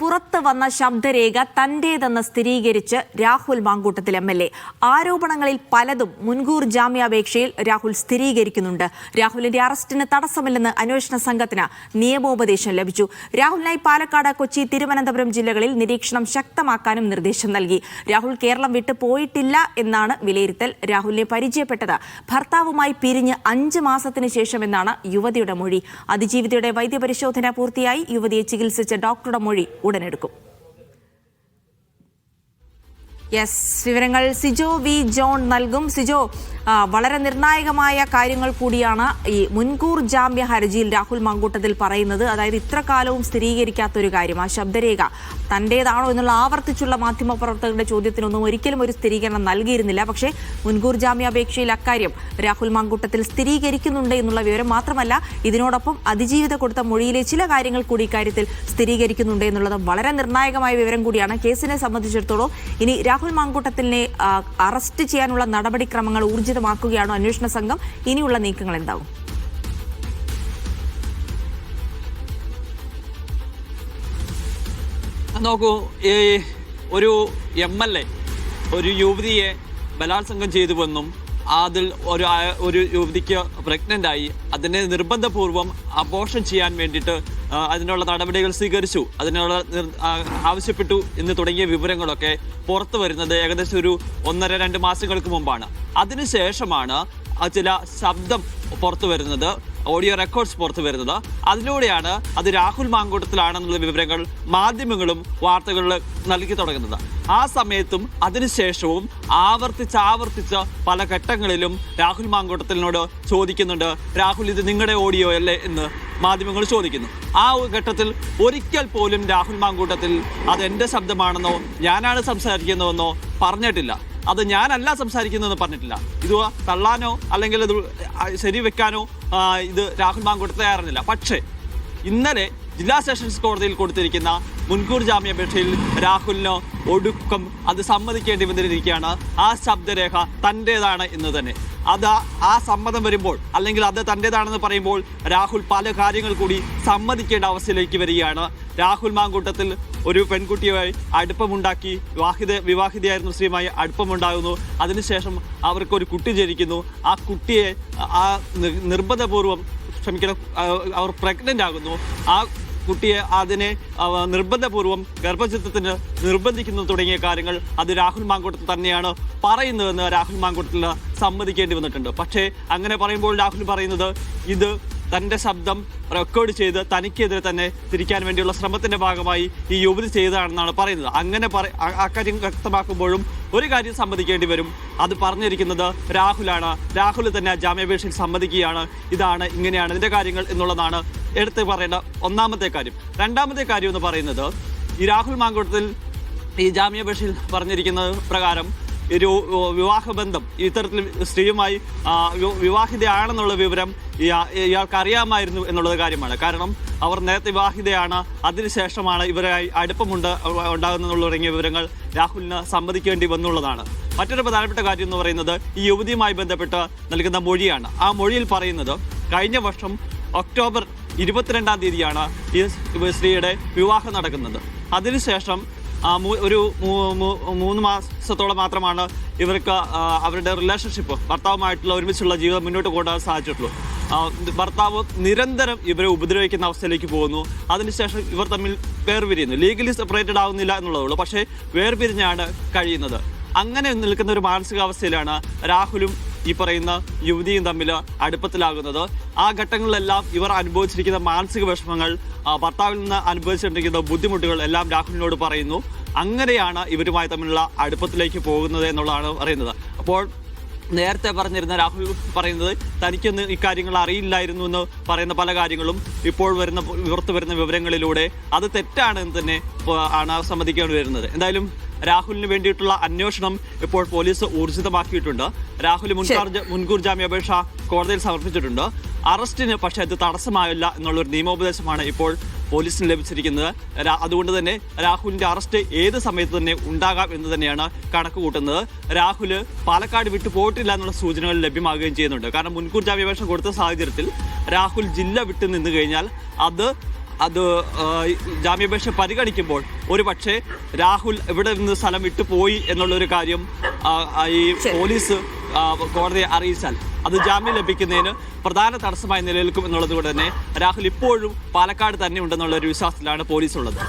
പുറത്ത് വന്ന ശബ്ദരേഖ തന്റേതെന്ന് സ്ഥിരീകരിച്ച് Rahul Mankoottathil M L A. ആരോപണങ്ങളിൽ പലതും മുൻകൂർ ജാമ്യാപേക്ഷയിൽ രാഹുൽ സ്ഥിരീകരിക്കുന്നുണ്ട്. രാഹുലിന്റെ അറസ്റ്റിന് തടസ്സമില്ലെന്ന് അന്വേഷണ സംഘത്തിന് നിയമോപദേശം ലഭിച്ചു. രാഹുലിനായി പാലക്കാട് കൊച്ചി തിരുവനന്തപുരം ജില്ലകളിൽ നിരീക്ഷണം ശക്തമാക്കാനും നിർദ്ദേശം നൽകി. രാഹുൽ കേരളം വിട്ടു പോയിട്ടില്ല എന്നാണ് വിലയിരുത്തൽ. രാഹുലിനെ പരിചയപ്പെട്ടത് ഭർത്താവുമായി പിരിഞ്ഞ് അഞ്ച് മാസത്തിന് ശേഷമെന്നാണ് യുവതിയുടെ മൊഴി. അതിജീവിതയുടെ വൈദ്യപരിശോധന പൂർത്തിയായി. യുവതിയെ ചികിത്സിച്ച ഡോക്ടറുടെ മൊഴി ഉടനെടുക്കും യെസ് വിവരങ്ങൾ സിജോ വി ജോൺ നൽകും. സിജോ വളരെ നിർണായകമായ കാര്യങ്ങൾ കൂടിയാണ് ഈ മുൻകൂർ ജാമ്യ ഹർജിയിൽ രാഹുൽ മങ്കൂട്ടത്തിൽ പറയുന്നത്. അതായത് ഇത്ര കാലവും സ്ഥിരീകരിക്കാത്ത ഒരു കാര്യം. ആ ശബ്ദരേഖ തന്റേതാണോ എന്നുള്ള ആവർത്തിച്ചുള്ള മാധ്യമ മാധ്യമപ്രവർത്തകരുടെ ചോദ്യത്തിനൊന്നും ഒരിക്കലും ഒരു സ്ഥിരീകരണം നൽകിയിരുന്നില്ല. പക്ഷേ മുൻകൂർ ജാമ്യാപേക്ഷയിൽ അക്കാര്യം രാഹുൽ മങ്കൂട്ടത്തിൽ സ്ഥിരീകരിക്കുന്നുണ്ട് എന്നുള്ള വിവരം മാത്രമല്ല ഇതിനോടൊപ്പം അതിജീവിത കൊടുത്ത മൊഴിയിലെ ചില കാര്യങ്ങൾ കൂടി ഇക്കാര്യത്തിൽ സ്ഥിരീകരിക്കുന്നുണ്ട് എന്നുള്ളത് വളരെ നിർണായകമായ വിവരം കൂടിയാണ്. കേസിനെ സംബന്ധിച്ചിടത്തോളം ഇനി രാഹുൽ മാങ്കൂട്ടത്തിനെ അറസ്റ്റ് ചെയ്യാനുള്ള നടപടിക്രമങ്ങൾ ഊർജിതമാക്കുകയാണോ അന്വേഷണ സംഘം? ഇനിയുള്ള നീക്കങ്ങൾ എന്താവും? നോക്കൂ ഈ ഒരു എം എൽ എ ഒരു യുവതിയെ ബലാത്സംഗം ചെയ്തുവെന്നും അതിൽ ഒരു ഒരു യുവതിക്ക് പ്രഗ്നന്റ് ആയി അതിനെ നിർബന്ധപൂർവം അബോർഷൻ ചെയ്യാൻ വേണ്ടിയിട്ട് അതിനുള്ള നടപടികൾ സ്വീകരിച്ചു. അതിനുള്ള ആവശ്യപ്പെട്ടു എന്ന് തുടങ്ങിയ വിവരങ്ങളൊക്കെ പുറത്തു വരുന്നത് ഏകദേശം ഒരു ഒന്നര രണ്ട് മാസങ്ങൾക്ക് മുമ്പാണ്. അതിനുശേഷമാണ് ചില ശബ്ദം പുറത്തു വരുന്നത് ഓഡിയോ റെക്കോർഡ്സ് പുറത്തു വരുന്നത്. അതിലൂടെയാണ് അത് രാഹുൽ മാങ്കൂട്ടത്തിലാണെന്നുള്ള വിവരങ്ങൾ മാധ്യമങ്ങളും വാർത്തകളിൽ നൽകി തുടങ്ങുന്നത്. ആ സമയത്തും അതിനുശേഷവും ആവർത്തിച്ച് ആവർത്തിച്ച് പല ഘട്ടങ്ങളിലും രാഹുൽ മാങ്കൂട്ടത്തിനോട് ചോദിക്കുന്നുണ്ട് രാഹുൽ ഇത് നിങ്ങളുടെ ഓഡിയോ അല്ലേ? എന്ന് മാധ്യമങ്ങൾ ചോദിക്കുന്നു. ആ ഘട്ടത്തിൽ ഒരിക്കൽ പോലും രാഹുൽ മാങ്കൂട്ടത്തിൽ അത് എന്റെ ശബ്ദമാണെന്നോ ഞാനാണ് സംസാരിക്കുന്നതെന്നോ പറഞ്ഞിട്ടില്ല. അത് ഞാനല്ല സംസാരിക്കുന്നതെന്ന് പറഞ്ഞിട്ടില്ല. ഇത് തള്ളാനോ അല്ലെങ്കിൽ ഇത് ശരി വെക്കാനോ ഇത് രാഹുൽ മാങ്കൂട്ടത്തെ തയ്യാറുന്നില്ല. പക്ഷേ ഇന്നലെ ജില്ലാ സെഷൻസ് കോടതിയിൽ കൊടുത്തിരിക്കുന്ന മുൻകൂർ ജാമ്യാപേക്ഷയിൽ രാഹുലിന് ഒടുക്കം അത് സമ്മതിക്കേണ്ടി വന്നിരിക്കുകയാണ്. ആ ശബ്ദരേഖ തന്റേതാണ് എന്ന് തന്നെ. അത് ആ- സമ്മതം വരുമ്പോൾ അല്ലെങ്കിൽ അത് തന്റേതാണെന്ന് പറയുമ്പോൾ രാഹുൽ പല കാര്യങ്ങൾ കൂടി സമ്മതിക്കേണ്ട അവസ്ഥയിലേക്ക് വരികയാണ്. രാഹുൽ മാങ്കൂട്ടത്തിൽ ഒരു പെൺകുട്ടിയുമായി അടുപ്പമുണ്ടാക്കി വിവാഹിത വിവാഹിതയായിരുന്ന സ്ത്രീയുമായി അടുപ്പമുണ്ടാകുന്നു. അതിനുശേഷം അവർക്കൊരു കുട്ടി ജനിക്കുന്നു. ആ കുട്ടിയെ ആ നിർബന്ധപൂർവം ക്ഷമിക്കണം അവർ പ്രഗ്നന്റ് ആകുന്നു. ആ കുട്ടിയെ അതിനെ നിർബന്ധപൂർവം ഗർഭചിത്രത്തിന് നിർബന്ധിക്കുന്നു തുടങ്ങിയ കാര്യങ്ങൾ അത് രാഹുൽ മാങ്കൂട്ടത്തിൽ തന്നെയാണ് പറയുന്നതെന്ന് രാഹുൽ മാങ്കൂട്ടത്തിൽ സമ്മതിക്കേണ്ടി വന്നിട്ടുണ്ട്. പക്ഷേ അങ്ങനെ പറയുമ്പോൾ രാഹുൽ പറയുന്നത് ഇത് തന്റെ ശബ്ദം റെക്കോർഡ് ചെയ്ത് തനിക്കെതിരെ തന്നെ തിരിക്കാൻ വേണ്ടിയുള്ള ശ്രമത്തിന്റെ ഭാഗമായി ഈ യുവതി ചെയ്തതാണെന്നാണ് പറയുന്നത്. അങ്ങനെ പറ ആ- ആ കാര്യം വ്യക്തമാക്കുമ്പോഴും ഒരു കാര്യം സമ്മതിക്കേണ്ടി വരും. അത് പറഞ്ഞിരിക്കുന്നത് രാഹുലാണ്. രാഹുൽ തന്നെ ജാമ്യാപേക്ഷയിൽ സമ്മതിക്കുകയാണ്. ഇതാണ് ഇങ്ങനെയാണ് ഇതിന്റെ കാര്യങ്ങൾ എന്നുള്ളതാണ് എടുത്ത് പറയേണ്ട ഒന്നാമത്തെ കാര്യം. രണ്ടാമത്തെ കാര്യം എന്ന് പറയുന്നത് ഈ രാഹുൽ മാങ്കൂട്ടത്തിൽ ഈ ജാമ്യാപേക്ഷയിൽ പറഞ്ഞിരിക്കുന്നത് പ്രകാരം ഒരു വിവാഹബന്ധം. ഇത്തരത്തിൽ സ്ത്രീയുമായി വിവാഹിതയാണെന്നുള്ള വിവരം ഇയാ- ഇയാൾക്ക് അറിയാമായിരുന്നു എന്നുള്ളത് കാര്യമാണ്. കാരണം അവർ നേരത്തെ വിവാഹിതയാണ് അതിനുശേഷമാണ് ഇവരായി അടുപ്പമുണ്ട് ഉണ്ടാകുന്നതെന്നുള്ള തുടങ്ങിയ വിവരങ്ങൾ രാഹുലിന് സമ്മതിക്കേണ്ടി വന്നുള്ളതാണ്. മറ്റൊരു പ്രധാനപ്പെട്ട കാര്യം എന്ന് പറയുന്നത് ഈ യുവതിയുമായി ബന്ധപ്പെട്ട് നൽകുന്ന മൊഴിയാണ്. ആ മൊഴിയിൽ പറയുന്നത് കഴിഞ്ഞ വർഷം ഒക്ടോബർ ഇരുപത്തിരണ്ടാം തീയതിയാണ് ഈ സ്ത്രീയുടെ വിവാഹം നടക്കുന്നത്. അതിനുശേഷം ഒരു മൂന്ന് മാസത്തോളം മാത്രമാണ് ഇവർക്ക് അവരുടെ റിലേഷൻഷിപ്പ് ഭർത്താവുമായിട്ടുള്ള ഒരുമിച്ചുള്ള ജീവിതം മുന്നോട്ട് കൊണ്ടുപോകാൻ സാധിച്ചിട്ടുള്ളൂ. ഭർത്താവ് നിരന്തരം ഇവരെ ഉപദ്രവിക്കുന്ന അവസ്ഥയിലേക്ക് പോകുന്നു. അതിനുശേഷം ഇവർ തമ്മിൽ വേർപിരിയുന്നു. ലീഗലി സെപ്പറേറ്റഡ് ആവുന്നില്ല എന്നുള്ളതുള്ളൂ. പക്ഷേ വേർപിരിഞ്ഞാണ് കഴിയുന്നത്. അങ്ങനെ നിൽക്കുന്ന ഒരു മാനസികാവസ്ഥയിലാണ് രാഹുലും ഈ പറയുന്ന യുവതിയും തമ്മിൽ അടുപ്പത്തിലാകുന്നത്. ആ ഘട്ടങ്ങളിലെല്ലാം ഇവർ അനുഭവിച്ചിരിക്കുന്ന മാനസിക വിഷമങ്ങൾ ഭർത്താവിൽ നിന്ന് അനുഭവിച്ചിരിക്കുന്ന ബുദ്ധിമുട്ടുകൾ എല്ലാം രാഹുലിനോട് പറയുന്നു. അങ്ങനെയാണ് ഇവരുമായി തമ്മിലുള്ള അടുപ്പത്തിലേക്ക് പോകുന്നത് എന്നുള്ളതാണ് പറയുന്നത്. അപ്പോൾ നേരത്തെ പറഞ്ഞിരുന്ന രാഹുൽ പറയുന്നത് തനിക്കൊന്നും ഇക്കാര്യങ്ങൾ അറിയില്ലായിരുന്നു എന്ന് പറയുന്ന പല കാര്യങ്ങളും ഇപ്പോൾ വരുന്ന പുറത്തു വരുന്ന വിവരങ്ങളിലൂടെ അത് തെറ്റാണ് എന്ന് തന്നെ ആണ് സമ്മതിക്കേണ്ടി വരുന്നത്. എന്തായാലും രാഹുലിന് വേണ്ടിയിട്ടുള്ള അന്വേഷണം ഇപ്പോൾ പോലീസ് ഊർജിതമാക്കിയിട്ടുണ്ട്. രാഹുൽ മുൻകൂർ ജാമ്യാപേക്ഷ കോടതിയിൽ സമർപ്പിച്ചിട്ടുണ്ട്. അറസ്റ്റിന് പക്ഷേ അത് തടസ്സമായില്ല എന്നുള്ള ഒരു നിയമോപദേശമാണ് ഇപ്പോൾ പോലീസിന് ലഭിച്ചിരിക്കുന്നത്. അതുകൊണ്ട് തന്നെ രാഹുലിന്റെ അറസ്റ്റ് ഏത് സമയത്ത് തന്നെ ഉണ്ടാകാം എന്ന് തന്നെയാണ് കണക്ക് കൂട്ടുന്നത് രാഹുൽ പാലക്കാട് വിട്ടു പോയിട്ടില്ല എന്നുള്ള സൂചനകൾ ലഭ്യമാകുകയും ചെയ്യുന്നുണ്ട്. കാരണം മുൻകൂർ ജാമ്യാപേക്ഷ കൊടുത്ത സാഹചര്യത്തിൽ രാഹുൽ ജില്ല വിട്ടു നിന്നു കഴിഞ്ഞാൽ അത് അത് ജാമ്യാപേക്ഷ പരിഗണിക്കുമ്പോൾ ഒരു പക്ഷേ രാഹുൽ ഇവിടെ നിന്ന് സ്ഥലം വിട്ടു പോയി എന്നുള്ളൊരു കാര്യം ഈ പോലീസ് കോടതിയെ അറിയിച്ചാൽ അത് ജാമ്യം ലഭിക്കുന്നതിന് പ്രധാന തടസ്സമായി നിലനിൽക്കും എന്നുള്ളത് കൊണ്ട് തന്നെ രാഹുൽ ഇപ്പോഴും പാലക്കാട് തന്നെ ഉണ്ടെന്നുള്ള ഒരു വിശ്വാസത്തിലാണ് പോലീസ് ഉള്ളത്